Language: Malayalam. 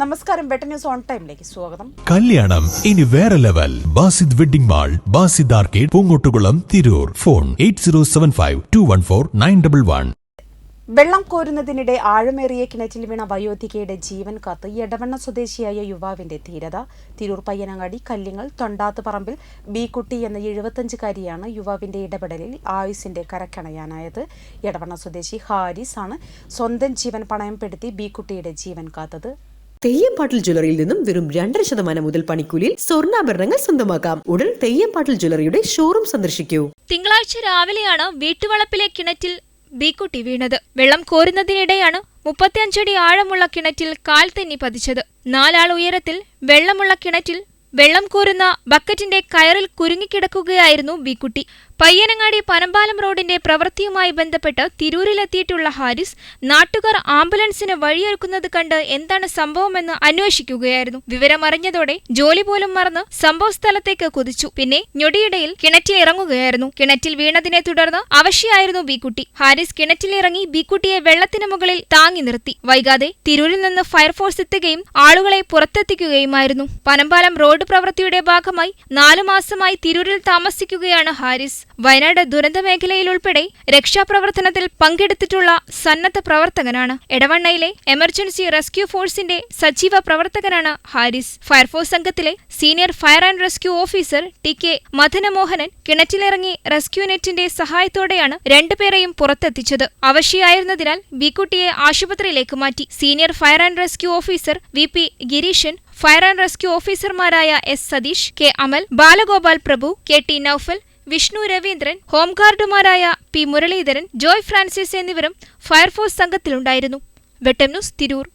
നമസ്കാരം ബെറ്റർ ന്യൂസ് ഓൺ ടൈമിലേക്ക് സ്വാഗതം. കല്യാണം ഇനി വേറെ level. Basith wedding mall Basith arcade Poongottukulam Tirur. Phone eight zero seven five two one four nine double one. വെള്ളം കോരുന്നതിനിടെ ആഴമേറിയ കിണറ്റിൽ വീണ വയോധികയുടെ ജീവൻ കാത്ത് എടവണ്ണ സ്വദേശിയായ യുവാവിന്റെ ധീരത. തിരൂർ പയ്യനങ്ങാടി കല്ലിങ്ങൾ തൊണ്ടാത്ത് പറമ്പിൽ ബി കുട്ടി എന്ന എഴുപത്തഞ്ചുകാരിയാണ് യുവാവിന്റെ ഇടപെടലിൽ ആയുസിന്റെ കരക്കണയാനായത്. എടവണ്ണ സ്വദേശി ഹാരിസ് ആണ് സ്വന്തം ജീവൻ പണയപ്പെടുത്തി ബി കുട്ടിയുടെ ജീവൻ കാത്തത്. തെയ്യംപാട്ടിൽ ജ്വല്ലറിയിൽ നിന്നും വെറും രണ്ടര ശതമാനം മുതൽ പണിക്കൂലിയിൽ സ്വർണാഭരണങ്ങൾ സ്വന്തമാക്കാം. ഉടൻ തെയ്യംപാട്ടിൽ ജ്വല്ലറിയുടെ ഷോറൂം സന്ദർശിക്കൂ. തിങ്കളാഴ്ച രാവിലെയാണ് വീട്ടുവളപ്പിലെ കിണറ്റിൽ ബീക്കുട്ടി വീണത്. വെള്ളം കോരുന്നതിനിടെയാണ് മുപ്പത്തിയഞ്ചടി ആഴമുള്ള കിണറ്റിൽ കാൽ തെന്നി പതിച്ചത്. നാലാൾ ഉയരത്തിൽ വെള്ളമുള്ള കിണറ്റിൽ വെള്ളം കോരുന്ന ബക്കറ്റിന്റെ കയറിൽ കുരുങ്ങിക്കിടക്കുകയായിരുന്നു ബീക്കുട്ടി. പയ്യനങ്ങാടി പനമ്പാലം റോഡിന്റെ പ്രവൃത്തിയുമായി ബന്ധപ്പെട്ട് തിരൂരിലെത്തിയിട്ടുള്ള ഹാരിസ് നാട്ടുകാർ ആംബുലൻസിന് വഴിയൊരുക്കുന്നത് കണ്ട് എന്താണ് സംഭവമെന്ന് അന്വേഷിക്കുകയായിരുന്നു. വിവരമറിഞ്ഞതോടെ ജോലി പോലും മറന്ന് സംഭവസ്ഥലത്തേക്ക് കുതിച്ചു. പിന്നെ ഞൊടിയിടയിൽ കിണറ്റിൽ ഇറങ്ങുകയായിരുന്നു. കിണറ്റിൽ വീണതിനെ തുടർന്ന് അവശയായിരുന്നു ബിക്കുട്ടി. ഹാരിസ് കിണറ്റിൽ ഇറങ്ങി ബിക്കുട്ടിയെ വെള്ളത്തിന് മുകളിൽ താങ്ങി നിർത്തി. വൈകാതെ തിരൂരിൽ നിന്ന് ഫയർഫോഴ്സ് എത്തുകയും ആളുകളെ പുറത്തെത്തിക്കുകയുമായിരുന്നു. പനമ്പാലം റോഡ് പ്രവൃത്തിയുടെ ഭാഗമായി നാലു മാസമായി തിരൂരിൽ താമസിക്കുകയാണ് ഹാരിസ്. വയനാട് ദുരന്ത മേഖലയിലുൾപ്പെടെ രക്ഷാപ്രവർത്തനത്തിൽ പങ്കെടുത്തിട്ടുള്ള സന്നദ്ധ പ്രവർത്തകനാണ്. എടവണ്ണയിലെ എമർജൻസി റെസ്ക്യൂ ഫോഴ്സിന്റെ സജീവ പ്രവർത്തകനാണ് ഹാരിസ്. ഫയർഫോഴ്സ് സംഘത്തിലെ senior fire and rescue officer T K Madanamohanan കിണറ്റിലിറങ്ങി rescue നെറ്റിന്റെ സഹായത്തോടെയാണ് രണ്ടുപേരെയും പുറത്തെത്തിച്ചത്. അവശയായിരുന്നതിനാൽ ബിക്കുട്ടിയെ ആശുപത്രിയിലേക്ക് മാറ്റി. Senior fire and rescue officer V P Gireeshan fire and rescue ഓഫീസർമാരായ S Satheesh K Amal Balagopal Prabhu K T Noufal Vishnu Raveendran ഹോംഗാർഡുമാരായ P Muraleedharan Joy Francis എന്നിവരും ഫയർഫോഴ്സ് സംഘത്തിലുണ്ടായിരുന്നു. വെട്ടം ന്യൂസ് തിരൂർ.